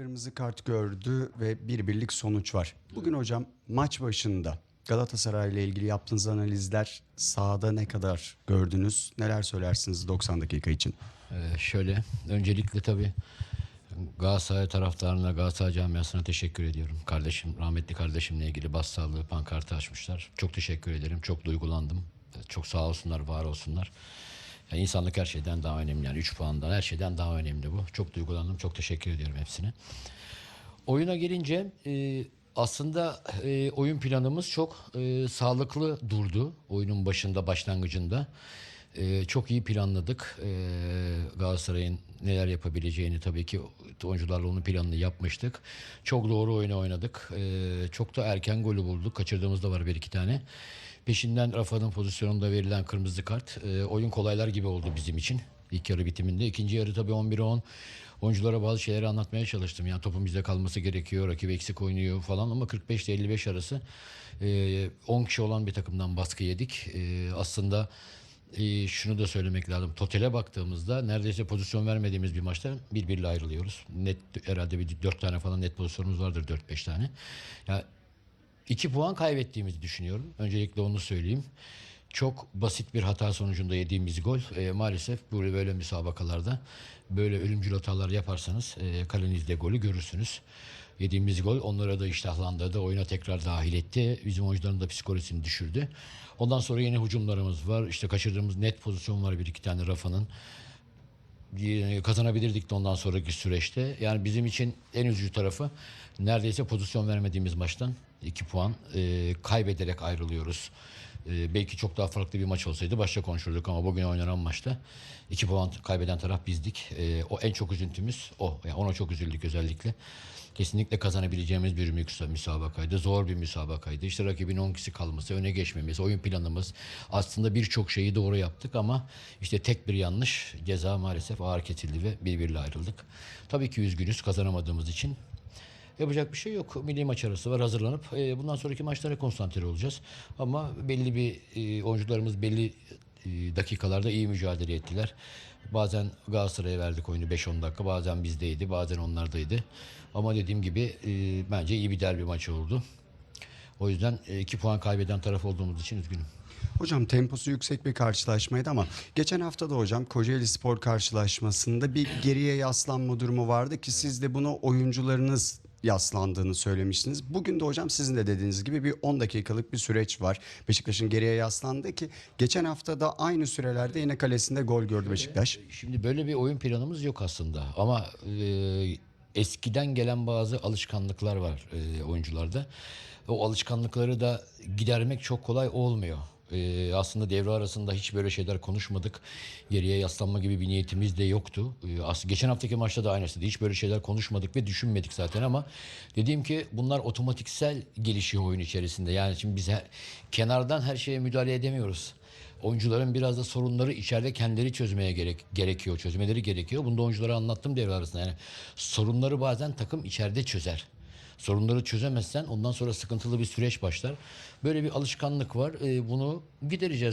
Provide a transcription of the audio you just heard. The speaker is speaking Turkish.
kırmızı kart gördü ve bir birlik sonuç var. Bugün hocam maç başında Galatasaray ile ilgili yaptığınız analizler sahada ne kadar gördünüz? Neler söylersiniz 90 dakika için? Ee, şöyle, öncelikle tabii Galatasaray taraftarına, Galatasaray camiasına teşekkür ediyorum. Kardeşim, rahmetli kardeşimle ilgili bas sağlığı pankartı açmışlar. Çok teşekkür ederim, çok duygulandım. Çok sağ olsunlar, var olsunlar. Yani insanlık her şeyden daha önemli. Yani 3 puandan her şeyden daha önemli bu. Çok duygulandım, çok teşekkür ediyorum hepsine. Oyuna gelince e, aslında e, oyun planımız çok e, sağlıklı durdu oyunun başında başlangıcında. E, çok iyi planladık. E, Galatasaray'ın neler yapabileceğini tabii ki oyuncularla onun planını yapmıştık. Çok doğru oyunu oynadık. E, çok da erken golü bulduk. Kaçırdığımız da var bir iki tane. Peşinden Rafa'nın pozisyonunda verilen kırmızı kart. E, oyun kolaylar gibi oldu bizim için. İlk yarı bitiminde. İkinci yarı tabii 11'e 10 oyunculara bazı şeyleri anlatmaya çalıştım. Yani topun bizde kalması gerekiyor, rakip eksik oynuyor falan ama 45 ile 55 arası e, 10 kişi olan bir takımdan baskı yedik. E, aslında e, şunu da söylemek lazım. Totale baktığımızda neredeyse pozisyon vermediğimiz bir maçta birbiriyle ayrılıyoruz. Net herhalde bir 4 tane falan net pozisyonumuz vardır 4-5 tane. Ya 2 puan kaybettiğimizi düşünüyorum. Öncelikle onu söyleyeyim. Çok basit bir hata sonucunda yediğimiz gol e, maalesef böyle böyle müsabakalarda böyle ölümcül hatalar yaparsanız e, kalenizde golü görürsünüz. Yediğimiz gol onlara da iştahlandırdı. Oyuna tekrar dahil etti. Bizim oyuncuların da psikolojisini düşürdü. Ondan sonra yeni hücumlarımız var. İşte kaçırdığımız net pozisyon var bir iki tane Rafa'nın kazanabilirdik de ondan sonraki süreçte. Yani bizim için en üzücü tarafı neredeyse pozisyon vermediğimiz maçtan 2 puan e, kaybederek ayrılıyoruz. E, belki çok daha farklı bir maç olsaydı başka konuşurduk ama bugün oynanan maçta 2 puan kaybeden taraf bizdik. E, o en çok üzüntümüz o. Yani ona çok üzüldük özellikle. Kesinlikle kazanabileceğimiz bir müsa- müsabakaydı. Zor bir müsabakaydı. İşte rakibin 10 kişi kalması, öne geçmemiz, oyun planımız. Aslında birçok şeyi doğru yaptık ama işte tek bir yanlış ceza maalesef ağır kesildi ve birbiriyle ayrıldık. Tabii ki üzgünüz kazanamadığımız için. Yapacak bir şey yok. Milli maç arası var hazırlanıp e, bundan sonraki maçlara konsantre olacağız. Ama belli bir e, oyuncularımız belli e, dakikalarda iyi mücadele ettiler. Bazen Galatasaray'a verdik oyunu 5-10 dakika. Bazen bizdeydi, bazen onlardaydı. Ama dediğim gibi e, bence iyi bir derbi maçı oldu. O yüzden 2 puan kaybeden taraf olduğumuz için üzgünüm. Hocam temposu yüksek bir karşılaşmaydı ama geçen hafta da hocam Kocaeli Spor karşılaşmasında bir geriye yaslanma durumu vardı ki siz de bunu oyuncularınız yaslandığını söylemiştiniz. Bugün de hocam sizin de dediğiniz gibi bir 10 dakikalık bir süreç var. Beşiktaş'ın geriye yaslandı ki geçen hafta da aynı sürelerde yine kalesinde gol gördü Beşiktaş. Şimdi böyle bir oyun planımız yok aslında ama e, eskiden gelen bazı alışkanlıklar var e, oyuncularda. O alışkanlıkları da gidermek çok kolay olmuyor. E, aslında devre arasında hiç böyle şeyler konuşmadık. Geriye yaslanma gibi bir niyetimiz de yoktu. E, aslında geçen haftaki maçta da aynısıydı. Hiç böyle şeyler konuşmadık ve düşünmedik zaten ama dediğim ki bunlar otomatiksel gelişiyor oyun içerisinde. Yani şimdi biz he- kenardan her şeye müdahale edemiyoruz oyuncuların biraz da sorunları içeride kendileri çözmeye gerek gerekiyor, çözmeleri gerekiyor. Bunu da oyunculara anlattım devre arasında. Yani sorunları bazen takım içeride çözer. Sorunları çözemezsen ondan sonra sıkıntılı bir süreç başlar. Böyle bir alışkanlık var. Ee, bunu gidereceğiz.